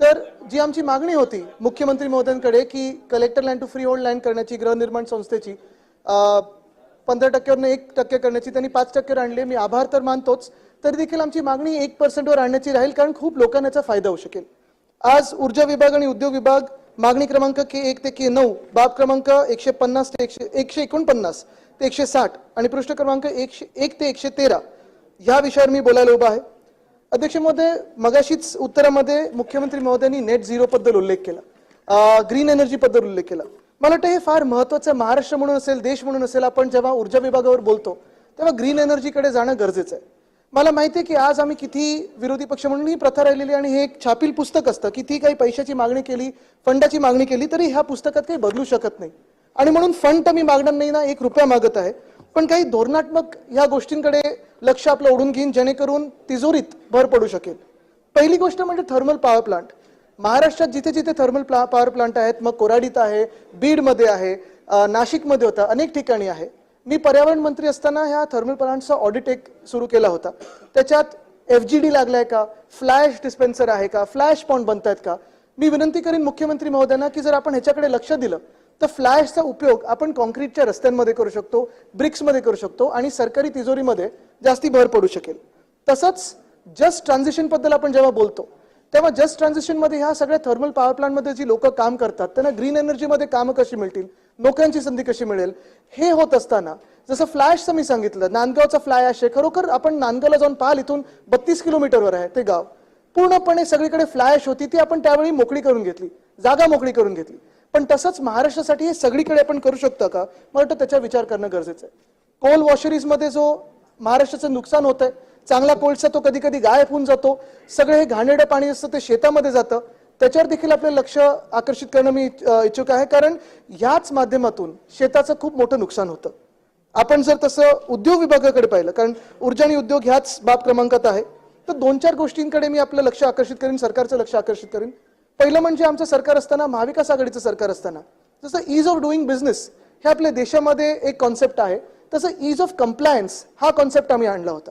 तर जी आमची मागणी होती मुख्यमंत्री महोदयांकडे की collector land to freehold land करण्याची गृहनिर्माण संस्थेची पंधरा टक्क्यावरून एक टक्के करण्याची त्यांनी पाच टक्क्यावर आणली मी आभार तर मानतोच तरी देखील आमची मागणी एक पर्सेंटवर आणण्याची राहील कारण खूप लोकांना याचा फायदा होऊ शकेल. आज ऊर्जा विभाग आणि उद्योग विभाग मागणी क्रमांक के एक ते के नऊ बाब क्रमांक एकशे पन्नास ते एकशे एकशे एकोणपन्नास ते एकशे साठ आणि पृष्ठ क्रमांक एकशे एक ते एकशे तेरा ह्या विषयावर मी बोलायला उभा आहे. अध्यक्ष महोदय मगाशीच उत्तरामध्ये मुख्यमंत्री महोदयांनी नेट झिरो बद्दल उल्लेख केला. ग्रीन एनर्जी बद्दल उल्लेख केला. मला वाटतं हे फार महत्वाचं महाराष्ट्र म्हणून असेल देश म्हणून असेल आपण जेव्हा ऊर्जा विभागावर बोलतो तेव्हा ग्रीन एनर्जीकडे जाणं गरजेचं आहे. मला माहिती आहे की आज आम्ही किती विरोधी पक्ष म्हणून ही प्रथा राहिलेली आणि हे एक छापील पुस्तक असतं किती काही पैशाची मागणी केली फंडाची मागणी केली तरी ह्या पुस्तकात काही बदलू शकत नाही. आणि म्हणून फंड तर मी मागणार नाही ना एक रुपया मागत आहे. पण काही धोरणात्मक ह्या गोष्टींकडे लक्ष आपलं ओढून घेईन जेणेकरून तिजोरीत भर पडू शकेल. पहिली गोष्ट म्हणजे थर्मल पॉवर प्लांट. महाराष्ट्रात जिथे जिथे थर्मल प्ला पॉवर प्लांट आहेत मग कोराडीत आहे बीडमध्ये आहे नाशिकमध्ये होता अनेक ठिकाणी आहे. मी पर्यावरण मंत्री असताना ह्या थर्मल प्लांटचा ऑडिट एक सुरू केला होता. त्याच्यात एफ जी डी लागलाय का? फ्लॅश डिस्पेन्सर आहे का? फ्लॅश पॉन्ड बनत आहेत का? मी विनंती करीन मुख्यमंत्री महोदयांना की जर आपण ह्याच्याकडे लक्ष दिलं तर फ्लॅशचा उपयोग आपण कॉन्क्रीटच्या रस्त्यांमध्ये करू शकतो ब्रिक्समध्ये करू शकतो आणि सरकारी तिजोरीमध्ये जास्ती भर पडू शकेल. तसंच जस्ट ट्रान्झिशनबद्दल आपण जेव्हा बोलतो तेव्हा जस्ट ट्रान्झिशनमध्ये ह्या सगळ्या थर्मल पॉवर प्लांटमध्ये जी लोक काम करतात त्यांना ग्रीन एनर्जीमध्ये कामं कशी मिळतील नोकऱ्यांची संधी कशी मिळेल हे होत असताना जसं फ्लॅशचं मी सांगितलं नांदगावचा फ्लाय ॲश आहे खरोखर आपण नांदगावला जाऊन पाहाल इथून बत्तीस किलोमीटरवर आहे ते गाव. पूर्णपणे सगळीकडे फ्लॅश होती ती आपण त्यावेळी मोकळी करून घेतली जागा मोकळी करून घेतली. पण तसंच महाराष्ट्रासाठी हे सगळीकडे आपण करू शकतो का? मला वाटतं त्याचा विचार करणं गरजेचं आहे. कोल वॉशरीजमध्ये जो महाराष्ट्राचं नुकसान होत आहे चांगला कोळसा तो कधी कधी गायब होऊन जातो. सगळं हे घाणेडं पाणी असतं ते शेतामध्ये जातं. त्याच्यावर देखील आपलं लक्ष आकर्षित करणं मी इच्छुक आहे. कारण ह्याच माध्यमातून शेताचं खूप मोठं नुकसान होतं. आपण जर तसं उद्योग विभागाकडे पाहिलं कारण ऊर्जा आणि उद्योग ह्याच बाब क्रमांकात आहे तर दोन चार गोष्टींकडे मी आपलं लक्ष आकर्षित करीन सरकारचं लक्ष आकर्षित करीन. पहिलं म्हणजे आमचं सरकार असताना महाविकास आघाडीचं सरकार असताना जसं इज ऑफ डुईंग बिझनेस हे आपल्या देशामध्ये एक कॉन्सेप्ट आहे. तसं इज ऑफ कम्प्लायन्स हा कॉन्सेप्ट आम्ही आणला होता.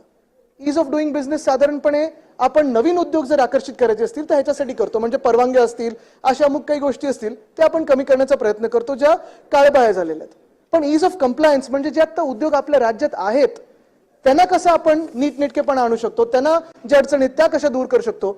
इज ऑफ डुईंग बिझनेस साधारणपणे आपण नवीन उद्योग जर आकर्षित करायचे असतील तर ह्याच्यासाठी करतो. म्हणजे परवानग्या असतील अशा अमुक काही गोष्टी असतील त्या आपण कमी करण्याचा प्रयत्न करतो ज्या काळबाह्य झालेल्या आहेत. पण इज ऑफ कम्प्लायन्स म्हणजे जे आता उद्योग आपल्या राज्यात आहेत त्यांना कसं आपण नीटनेटकेपणा आणू शकतो? त्यांना ज्या अडचणी त्या कशा दूर करू शकतो?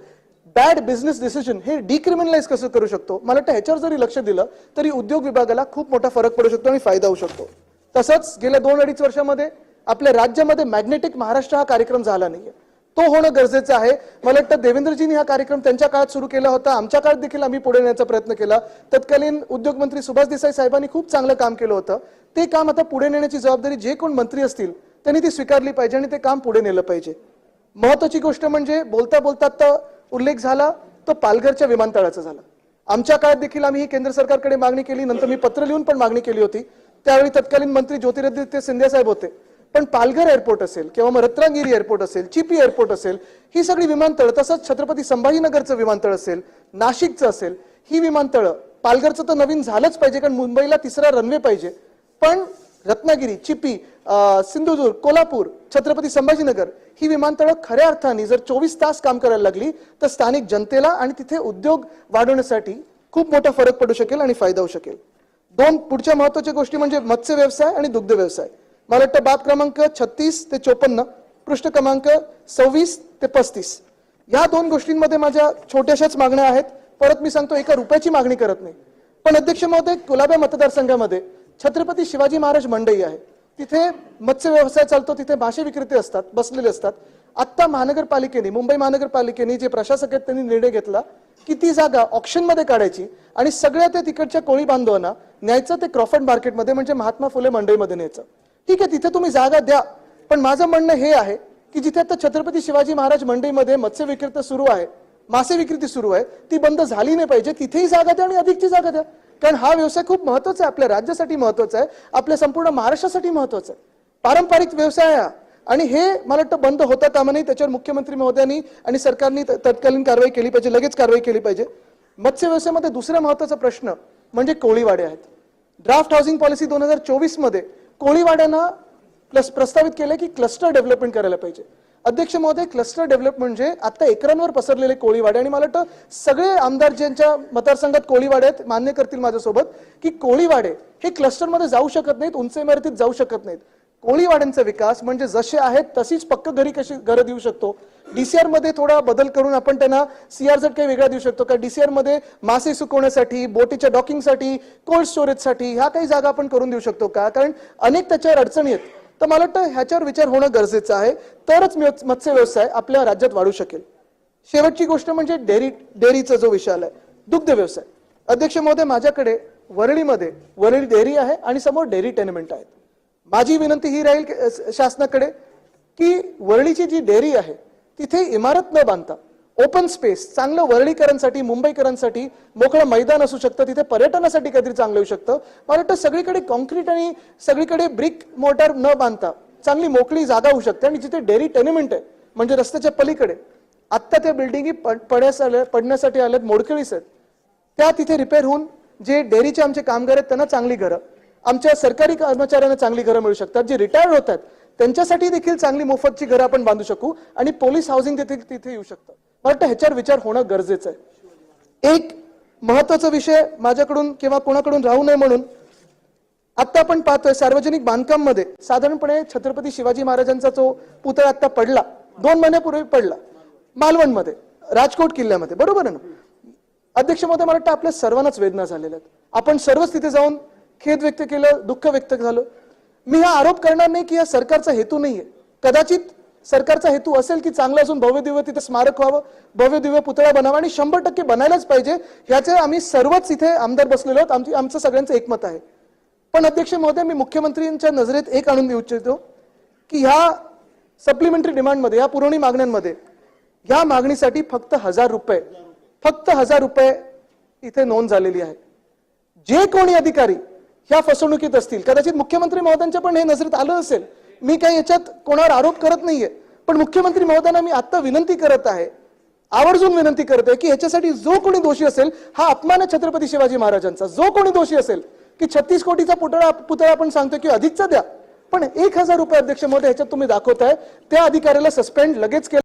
बॅड बिझनेस डिसिजन हे डिक्रिमिनलाइज कसं करू शकतो? मला वाटतं ह्याच्यावर जरी लक्ष दिलं तरी उद्योग विभागाला खूप मोठा फरक पडू शकतो आणि फायदा होऊ शकतो. तसंच गेल्या दोन अडीच वर्षामध्ये आपल्या राज्यामध्ये मॅग्नेटिक महाराष्ट्र हा कार्यक्रम झाला नाहीये. तो होणं गरजेचं आहे. मला वाटतं देवेंद्रजींनी हा कार्यक्रम त्यांच्या काळात सुरू केला होता. आमच्या काळात देखील आम्ही पुढे नेण्याचा प्रयत्न केला. तत्कालीन उद्योगमंत्री सुभाष देसाई साहेबांनी खूप चांगलं काम केलं होतं. ते काम आता पुढे नेण्याची जबाबदारी जे कोण मंत्री असतील त्यांनी ती स्वीकारली पाहिजे आणि ते काम पुढे नेलं पाहिजे. महत्वाची गोष्ट म्हणजे बोलता बोलता आता उल्लेख झाला तो पालघरच्या विमानतळाचा झाला. आमच्या काळात देखील आम्ही ही केंद्र सरकारकडे मागणी केली नंतर मी पत्र लिहून पण मागणी केली होती. त्यावेळी तत्कालीन मंत्री ज्योतिरादित्य सिंधिया साहेब होते. पण पालघर एअरपोर्ट असेल किंवा मग रत्नागिरी एअरपोर्ट असेल चिपी एअरपोर्ट असेल ही सगळी विमानतळ तसंच छत्रपती संभाजीनगरचं विमानतळ असेल नाशिकचं असेल ही विमानतळं पालघरचं तर नवीन झालंच पाहिजे कारण मुंबईला तिसरा रनवे पाहिजे. पण रत्नागिरी चिपी सिंधुदुर्ग कोल्हापूर छत्रपती संभाजीनगर ही विमानतळं खऱ्या अर्थाने जर चोवीस तास काम करायला लागली तर स्थानिक जनतेला आणि तिथे उद्योग वाढवण्यासाठी खूप मोठा फरक पडू शकेल आणि फायदा होऊ शकेल. दोन पुढच्या महत्त्वाच्या गोष्टी म्हणजे मत्स्य व्यवसाय आणि दुग्ध व्यवसाय. मला वाटतं बाब क्रमांक छत्तीस ते चोपन्न पृष्ठ क्रमांक सव्वीस ते पस्तीस. या दोन गोष्टींमध्ये माझ्या छोट्याशाच मागण्या आहेत. परत मी सांगतो एका रुपयाची मागणी करत नाही. पण अध्यक्ष महोदय कुलाब्या मतदारसंघामध्ये छत्रपती शिवाजी महाराज मंडई आहे. तिथे मत्स्य व्यवसाय चालतो तिथे मासे विक्रेते असतात बसलेले असतात. आत्ता महानगरपालिकेने मुंबई महानगरपालिकेने जे प्रशासक आहेत त्यांनी निर्णय घेतला की ती जागा ऑप्शनमध्ये काढायची आणि सगळ्या त्या तिकडच्या कोळी बांधवांना न्यायचं ते क्रॉफर्ड मार्केटमध्ये म्हणजे महात्मा फुले मंडईमध्ये न्यायचं. ठीक आहे तिथे तुम्ही जागा द्या पण माझं म्हणणं हे आहे की जिथे आता छत्रपती शिवाजी महाराज मंडईमध्ये मत्स्य विक्रेता सुरू आहे मासे विक्रेती सुरू आहे ती बंद झाली नाही पाहिजे तिथेही जागा द्या आणि अधिकची जागा द्या. कारण हा व्यवसाय खूप महत्त्वाचा आहे. आपल्या राज्यासाठी महत्त्वाचा आहे. आपल्या संपूर्ण महाराष्ट्रासाठी महत्त्वाचा आहे. पारंपरिक व्यवसाय हा. आणि हे मला वाटतं बंद होता कामा नाही त्याच्यावर मुख्यमंत्री महोदयांनी आणि सरकारने तत्कालीन कारवाई केली पाहिजे. लगेच कारवाई केली पाहिजे. मत्स्य व्यवसायामध्ये दुसरा महत्त्वाचा प्रश्न म्हणजे कोळीवाडे आहेत. ड्राफ्ट हाऊसिंग पॉलिसी दोन हजार चोवीसमध्ये कोळीवाड्यांना प्लस प्रस्तावित केलं की क्लस्टर डेव्हलपमेंट करायला पाहिजे. अध्यक्ष महोदय क्लस्टर डेव्हलप म्हणजे आता एकरांवर पसरलेले कोळीवाडे आणि मला वाटतं सगळे आमदार ज्यांच्या मतदारसंघात कोळीवाडे आहेत मान्य करतील माझ्यासोबत की कोळीवाडे हे क्लस्टरमध्ये जाऊ शकत नाहीत उंच इमारतीत जाऊ शकत नाहीत. कोळीवाड्यांचा विकास म्हणजे जसे आहेत तशीच पक्क घरी कशी घरं देऊ शकतो. डीसीआरमध्ये थोडा बदल करून आपण त्यांना सीआरझेड काही वेगळा देऊ शकतो का डीसीआरमध्ये मासे सुकवण्यासाठी बोटीच्या डॉकिंगसाठी कोल्ड स्टोरेजसाठी ह्या काही जागा आपण करून देऊ शकतो का? कारण अनेक त्याच्यावर अडचणी आहेत. तर मला वाटतं ह्याच्यावर विचार होणं गरजेचं आहे. तरच मत्स्य मत्स्य व्यवसाय आपल्या राज्यात वाढू शकेल. शेवटची गोष्ट म्हणजे डेअरी डेअरीचा जो विषय आलाय दुग्ध व्यवसाय. अध्यक्ष महोदय माझ्याकडे वरळीमध्ये वरळी डेअरी आहे आणि समोर डेअरी टेनमेंट आहेत. माझी विनंती ही राहील शासनाकडे की वरळीची जी डेअरी आहे तिथे इमारत न बांधता ओपन स्पेस चांगलं वरळीकरांसाठी मुंबईकरांसाठी मोकळं मैदान असू शकतं तिथे पर्यटनासाठी काहीतरी चांगलं येऊ शकतं. मला वाटतं सगळीकडे कॉन्क्रीट आणि सगळीकडे ब्रिक मोटार न बांधता चांगली मोकळी जागा होऊ शकते. आणि जिथे डेअरी टेनिमेंट आहे म्हणजे रस्त्याच्या पलीकडे आत्ता त्या बिल्डिंगी पडण्यास आल्या पडण्यासाठी आल्यात मोडकळीस आहेत. त्या तिथे रिपेअर होऊन जे डेअरीचे आमचे कामगार आहेत त्यांना चांगली घरं आमच्या सरकारी कर्मचाऱ्यांना चांगली घरं मिळू शकतात. जे रिटायर्ड होत आहेत त्यांच्यासाठी देखील चांगली मोफतची घरं आपण बांधू शकू आणि पोलीस हाऊसिंग देखील तिथे येऊ शकतं. मला वाटतं ह्याच्यावर विचार होणं गरजेचं आहे. एक महत्त्वाचा विषय माझ्याकडून किंवा कोणाकडून राहू नये म्हणून आत्ता आपण पाहतोय सार्वजनिक बांधकाममध्ये साधारणपणे छत्रपती शिवाजी महाराजांचा जो पुतळा आत्ता पडला दोन महिन्यापूर्वी पडला मालवणमध्ये राजकोट किल्ल्यामध्ये बरोबर आहे ना? अध्यक्ष महोदय मला वाटतं आपल्या सर्वांनाच वेदना झालेल्या आहेत. आपण सर्वच तिथे जाऊन खेद व्यक्त केलं दुःख व्यक्त झालं. मी हा आरोप करणार नाही की या सरकारचा हेतू नाहीये. कदाचित सरकारचा हेतू असेल की चांगलं असून भव्य दिव्य तिथे स्मारक व्हावं भव्य दिव्य पुतळा बनावा आणि शंभर टक्के बनायलाच पाहिजे. ह्याचे आम्ही सर्वच इथे आमदार बसलेलो आहोत. आमची आमचं सगळ्यांचं एकमत आहे. पण अध्यक्ष महोदय मी मुख्यमंत्रींच्या नजरेत एक आणून देऊ इच्छितो की ह्या सप्लिमेंटरी डिमांडमध्ये या पुरवणी मागण्यांमध्ये ह्या मागणीसाठी फक्त हजार रुपये फक्त हजार रुपये इथे नोंद झालेली आहे. जे कोणी अधिकारी ह्या फसवणुकीत असतील कदाचित मुख्यमंत्री महोदयांच्या पण हे नजरेत आलं असेल मी काही याच्यात कोणावर आरोप करत नाहीये. पण मुख्यमंत्री महोदयांना मी आता विनंती करत आहे आवर्जून विनंती करते की ह्याच्यासाठी जो कोणी दोषी असेल हा अपमान आहे छत्रपती शिवाजी महाराजांचा. जो कोणी दोषी असेल की छत्तीस कोटीचा पुतळा पुतळा आपण सांगतो की अधिकचा द्या. पण एक हजार रुपये अध्यक्ष महोदय ह्याच्यात तुम्ही दाखवताय त्या अधिकाऱ्याला सस्पेंड लगेच केलं.